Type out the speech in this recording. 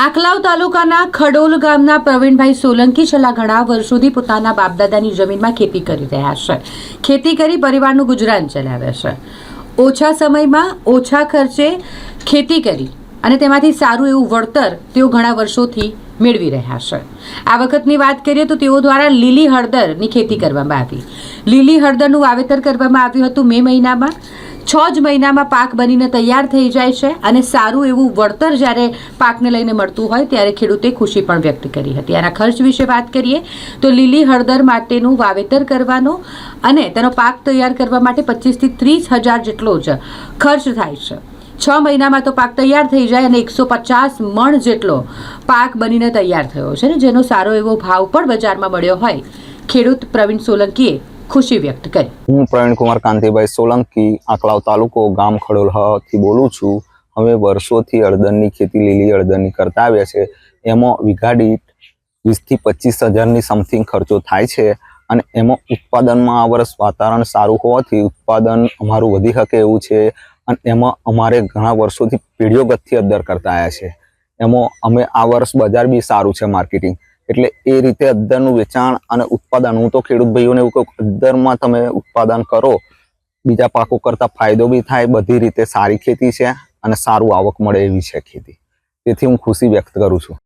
આખલાવ તાલુકાના ખડોલ ગામના પ્રવીણભાઈ સોલંકી છેલ્લા ઘણા વર્ષોથી પોતાના બાપદાદાની જમીનમાં ખેતી કરી રહ્યા છે. ખેતી કરી પરિવારનું ગુજરાન ચલાવે છે. ઓછા સમયમાં ઓછા ખર્ચે ખેતી કરી અને તેમાંથી સારું એવું વળતર તેઓ ઘણા વર્ષોથી મેળવી રહ્યા છે. આ વખતની વાત કરીએ તો તેઓ દ્વારા લીલી હળદરની ખેતી કરવામાં આવી. લીલી હળદરનું વાવેતર કરવામાં આવ્યું હતું મે મહિનામાં. છ જ મહિનામાં પાક બનીને તૈયાર થઈ જાય છે અને સારું એવું વળતર જ્યારે પાકને લઈને મળતું હોય ત્યારે ખેડૂતે ખુશી પણ વ્યક્ત કરી હતી. આના ખર્ચ વિશે વાત કરીએ તો લીલી હળદર માટેનું વાવેતર કરવાનો અને તેનો પાક તૈયાર કરવા માટે પચીસથી ત્રીસ હજાર જેટલો જ ખર્ચ થાય છે. છ મહિનામાં તો પાક તૈયાર થઈ જાય અને એકસો પચાસ મણ જેટલો પાક બનીને તૈયાર થયો છે ને જેનો સારો એવો ભાવ પણ બજારમાં મળ્યો હોય. ખેડૂત પ્રવીણ સોલંકીએ ખુશી વ્યક્ત કરી. હું પ્રવીણ કુમાર કાંતિભાઈ સોલંકી, આકલાવ તાલુકો, ગામ ખડોલથી બોલું છું. અમે વર્ષોથી અડદરની ખેતી લીલી અડદરની કરતા આવ્યા છે. એમાં વીઘા દીઠ વીસથી પચીસ હજારની સમથિંગ ખર્ચો થાય છે અને એમાં ઉત્પાદનમાં આ વર્ષ વાતાવરણ સારું હોવાથી ઉત્પાદન અમારું વધી શકે એવું છે અને એમાં અમારે ઘણા વર્ષોથી પેઢીઓ અદર કરતા આવ્યા છે. એમાં અમે આ વર્ષ બજાર બી સારું છે માર્કેટિંગ એટલે એ રીતે અદ્દરનું વેચાણ અને ઉત્પાદન. હું તો ખેડૂત ભાઈઓને એવું કહું અદ્દરમાં તમે ઉત્પાદન કરો, બીજા પાકો કરતાં ફાયદો બી થાય, બધી રીતે સારી ખેતી છે અને સારું આવક મળે એવી છે ખેતી. તેથી હું ખુશી વ્યક્ત કરું છું.